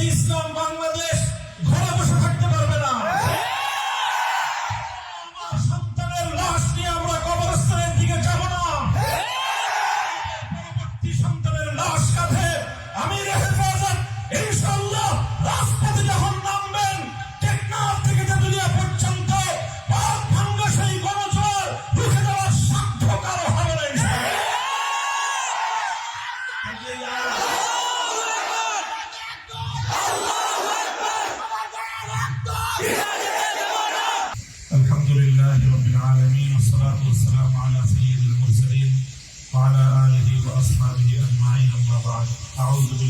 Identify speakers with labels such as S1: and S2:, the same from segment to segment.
S1: হেফাজতে ইসলাম বাংলাদেশ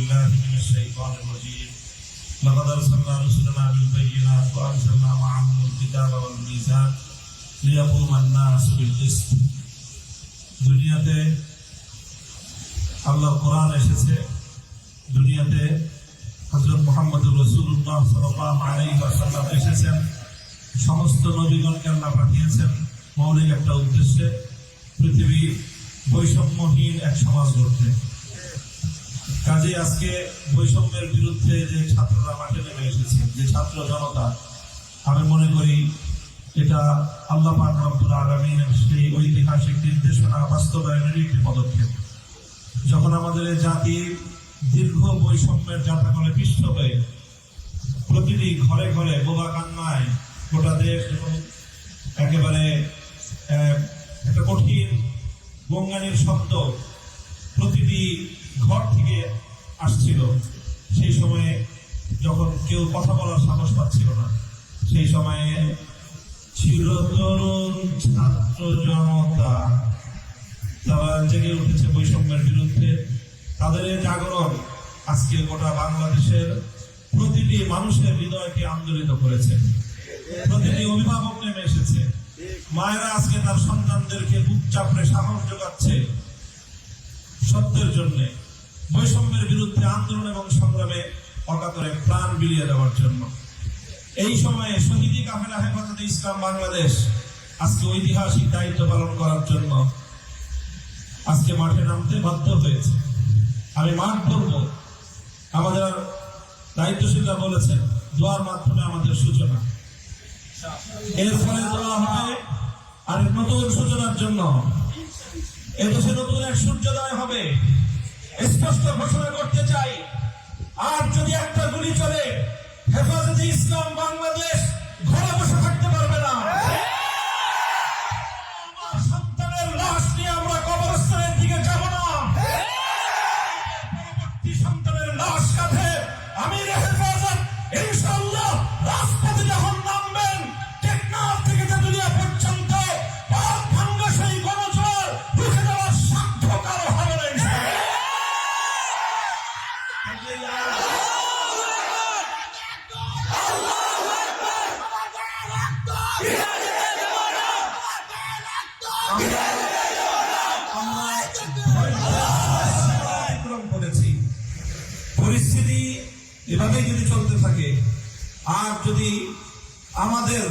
S1: بالله من الشيطان الرجيم لقد أرسلنا رسلنا بالبينات وأنزلنا معهم الكتاب والميزان ليقوم الناس بالقسط দুনিয়াতে আল্লাহ কোরআন এসেছে দুনিয়াতে হজরত মোহাম্মদ রসুল্লাহ সাল্লাহ আলাইহি ওয়াসাল্লাম এসেছেন সমস্ত নবীগণকে আল্লাহ পাঠিয়েছেন মৌলিক একটা উদ্দেশ্যে পৃথিবী বৈষম্যহীন এক সমাজ গড়তে কাজে আজকে বৈষম্যের বিরুদ্ধে যে ছাত্ররা মাঠে নেমে এসেছে, যে ছাত্র জনতা, আমি মনে করি এটা আল্লাহ পাক রব্বুল সেই ঐতিহাসিক নির্দেশনা বাস্তবায়নের একটি পদক্ষেপ। যখন আমাদের এই জাতি দীর্ঘ বৈষম্যের জাতাকলে পিষ্ট হয়ে প্রতিটি ঘরে ঘরে বোবা কান্নায় গোটা দেশ এবং একেবারে একটা কঠিন গঙ্গানির শব্দ প্রতিটি ঘর থেকে আসছিল, সেই সময়ে যখন কেউ কথা বলার সাহস পাচ্ছিল না, সেই সময়ে চিরতরুণ ছাত্র জনতা তারা জেগে উঠেছে বৈষম্যের বিরুদ্ধে। তাদের জাগরণ আজকে গোটা বাংলাদেশের প্রতিটি মানুষের হৃদয়কে আন্দোলিত করেছে। প্রতিটি অভিভাবক নেমে এসেছে। মায়েরা আজকে তার সন্তানদেরকে বুক চাপড়ে সাহস যোগাচ্ছে সত্যের জন্য। বৈষম্যের বিরুদ্ধে আন্দোলন এবং সংগ্রামে অকাতরে প্রাণ বিলিয়ে দেওয়ার জন্য। এই সময়ে শহীদি কাফেলা হেফাজতে ইসলাম বাংলাদেশ আজকে ঐতিহাসিক দায়িত্ব পালন করার জন্য আজকে মাঠে নামতে বাধ্য হয়েছে। আমি মাঠ করব আমাদের দায়িত্বশীলরা বলেছেন, দোয়ার মাধ্যমে আমাদের সূচনা। এর ফলে দোয়া হবে আরেক নতুন সূচনার জন্য। এদেশে নতুন এক সূর্যোদয় হবে। স্পষ্ট ঘোষণা করতে চাই আর যদি একটা গুলি চলে হেফাজতে ইসলাম বাংলাদেশ এভাবেই যদি চলতে থাকে, আর যদি আমাদের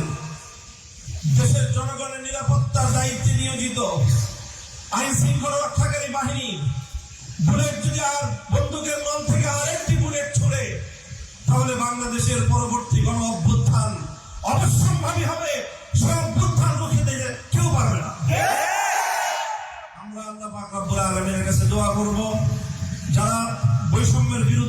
S1: দেশের জনগণের নিরাপত্তার দায়িত্বে নিয়োজিত আইন শৃঙ্খলা রক্ষাকারী বাহিনী, বুলেট যদি আর বন্দুকের মন থেকে আরেকটি বুলেট ছড়ে, তাহলে বাংলাদেশের পরবর্তী গণ অভ্যুত্থান অবশ্যম্ভাবী হবে। সে অভ্যুত্থান রুখে দিতে কেউ পারবে না। আমরা আল্লাহ পাক রব্বুল কাছে দোয়া করব, যারা বৈষম্যের বিরুদ্ধে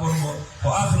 S1: بورمو وآخر